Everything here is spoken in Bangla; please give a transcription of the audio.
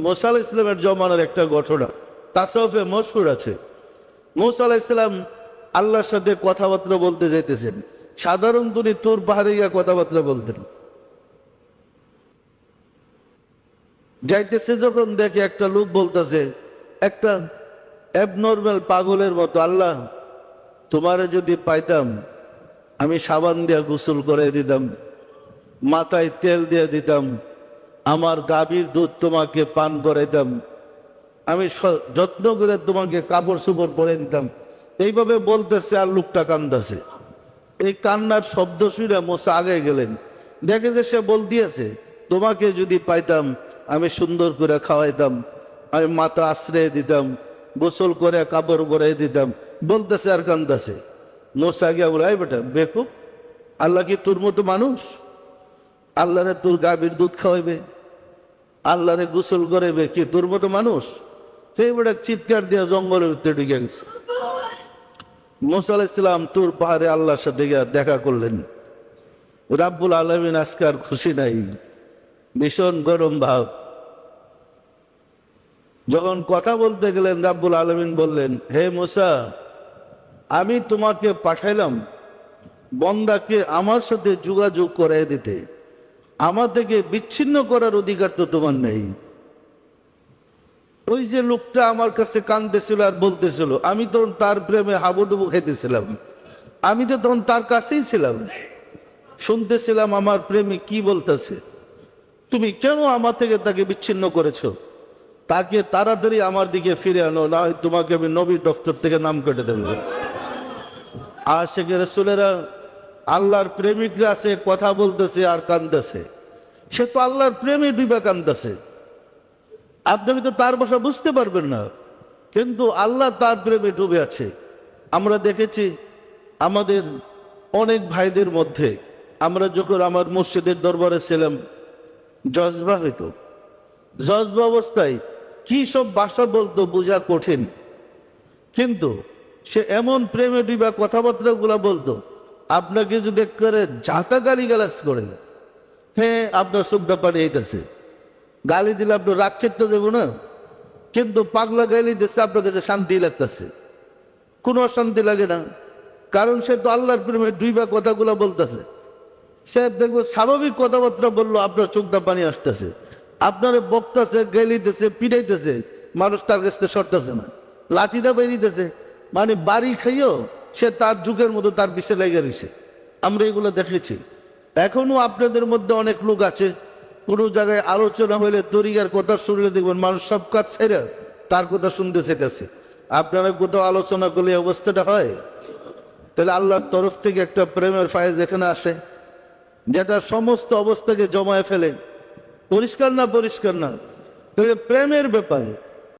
মোসা আলাহ ইসলামের জমানার একটা ঘটনা। তাসাউফে মশহুর আছে। মোসা ইসলাম আল্লাহর সাথে কথাবার্তা বলতে যাইতেছেন। সাধারণ তিনি তোর পাহাড়ে গিয়া কথাবার্তা বলতেন। যাইতেছে যখন দেখে একটা লোক বলতেছে, একটা অ্যাবনর্মাল পাগলের মতো, আল্লাহ, তোমারে যদি পাইতাম, আমি সাবান দিয়া গোসল করে দিতাম, মাথায় তেল দিয়ে দিতাম আমার গাভীর দুধ তোমাকে পান করাইতাম আমি যত্ন করে তোমাকে কাপড় চোপড় পরে দিতাম এইভাবে বলতেছে আর লোকটা কান্দাছে। এই কান্নার শব্দ শুনে মোসা আগে গেলেন। দেখে যে সে বল দিয়েছে, তোমাকে যদি পাইতাম, আমি সুন্দর করে খাওয়াইতাম। আমি মাথা আশ্রয় দিতাম, গোসল করে কাপড় পরে দিতাম। বলতেছে আর কান্দাছে। মোসা গিয়া বলে, "এই বেটা, বেকুব, আল্লাহ কি তোর মতো মানুষ? আল্লাহরে তোর গাভীর দুধ খাওয়াইবে? আল্লাহরে গোসল করাইবে কি? তোর মতো মানুষ? সেই চিৎকার দিয়ে জঙ্গলের ভিতরে ঢুকে গেছে। মোসা আলাইসালাম তোর পাহাড়ে আল্লাহর সাথে দেখা করলেন। রাব্বুল আলমিন আজকে আর খুশি নাই। ভীষণ গরম ভাব। যখন কথা বলতে গেলেন, রাব্বুল আলমিন বললেন, হে মোসা, আমি তোমাকে পাঠাইলাম বন্দাকে আমার সাথে যোগাযোগ করে দিতে। আমার থেকে বিচ্ছিন্ন করার অধিকার তো তোমার নেই। ওই যে লোকটা আমার কাছে কান্দতেছিল আর বলতেছিল, আমি তখন তার প্রেমে হাবুডুবু খেতেছিলাম। আমি তো তখন তার কাছেই ছিলাম। শুনতেছিলাম আমার প্রেমে কি বলতেছে। তুমি কেন আমার থেকে তাকে বিচ্ছিন্ন করেছ? তাকে তাড়াতাড়ি আমার দিকে ফিরে আনো, না তোমাকে আমি নবী দফতর থেকে নাম কেটে দেবো। আর সে রসুলেরা আল্লাহর প্রেমিকরা আছে কথা বলতেছে আর কান্দাছে। সে তো আল্লাহর প্রেমে ডুবে কান্দাছে আপনি তো তার ভাষা বুঝতে পারবেন না, কিন্তু আল্লাহ তার প্রেমে ডুবে আছে। আমরা দেখেছি আমাদের অনেক ভাইদের মধ্যে, আমরা যখন আমার মসজিদের দরবারে ছিলাম, জজবা হইতো। জজবা অবস্থায় কি সব ভাষা বলতো বোঝা কঠিন। কিন্তু সে এমন প্রেমে ডিবা কথাবার্তা গুলা বলতো আপনাকে যদি করে জাতা গালি গালাজ করে হ্যাঁ আপনার সুবিধা পানি এইতেছে গালি দিলে আপনার রাগ চেতে দেবো না। কিন্তু পাগলা গালি দিচ্ছে আপনার কাছে শান্তি লাগতেছে। কোনো অশান্তি লাগে না। কারণ সে তো আল্লাহর প্রেমে দুইবা কথাগুলো বলতেছে। সে দেখব স্বাভাবিক কথাবার্তা বলল, আপনার চোখটা পানি আসতেছে। আপনার বকতেছে গেলিতেছে পিড়াইতেছে মানুষ তার কাছ থেকে সরতেছে না। লাঠিটা বেরিয়েছে মানে বাড়ি খাইও সে তার যুগের মতো তার পিছে লেগে রয়েছে। আমরা এগুলো দেখেছি। এখনও আপনাদের মধ্যে অনেক লোক আছে, কোনো জায়গায় আলোচনা হইলে তরিকার কথা শুনলে দেখবেন মানুষ সব কাজ ছেড়ে তার কথা শুনতে চেতেছে আপনারা কোথাও আলোচনা করলে অবস্থাটা হয়? তাহলে আল্লাহর তরফ থেকে একটা প্রেমের ফায়েজ এখানে আসে, যেটা সমস্ত অবস্থাকে জমায়ে ফেলে। পরিষ্কার না পরিষ্কার না তবে প্রেমের ব্যাপারে